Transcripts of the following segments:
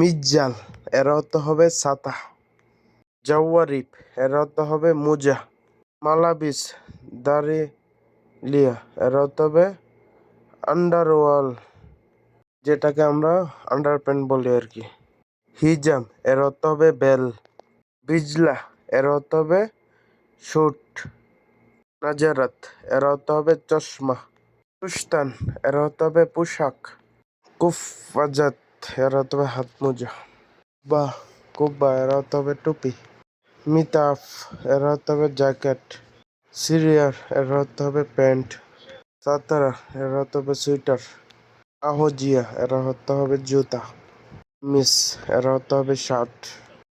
মিজ্জাল, এর অর্থ হবে ছাতা জাওয়ারিব এর অর্থ হবে মোজা। মালাবিস দারিলিয়া এর অর্থ হবে আন্ডারওয়াল, যেটাকে আমরা আন্ডারপ্যান্ট বলি আর কি। হিজাম, এর অর্থ হবে বেল। বিজলা, এর অর্থ হবে শুট নাজারাত, এর অর্থ হবে চশমা। ফুস্তান এর অর্থ হবে পোশাক। কুফাজাত এর হবে হাত মোজা বা কুব্বা এরা হবে টুপি মিতাফ এরা হবে জ্যাকেট সিরিয়ার এরা হবে প্যান্ট সাতারা এরা হবে সুইটার আহজিয়া এরা অর্থ হবে জুতা মিস এরা অর্থ হবে শার্ট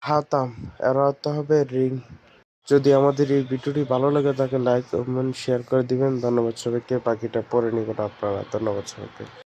হাতাম এরা অর্থ হবে রিং যদি আমাদের এই ভিডিওটি ভালো লাগে তাকে লাইক কমেন্ট শেয়ার করে দিবেন ধন্যবাদ সবাইকে বাকিটা পরে নিবেন আপনারা ধন্যবাদ সবাইকে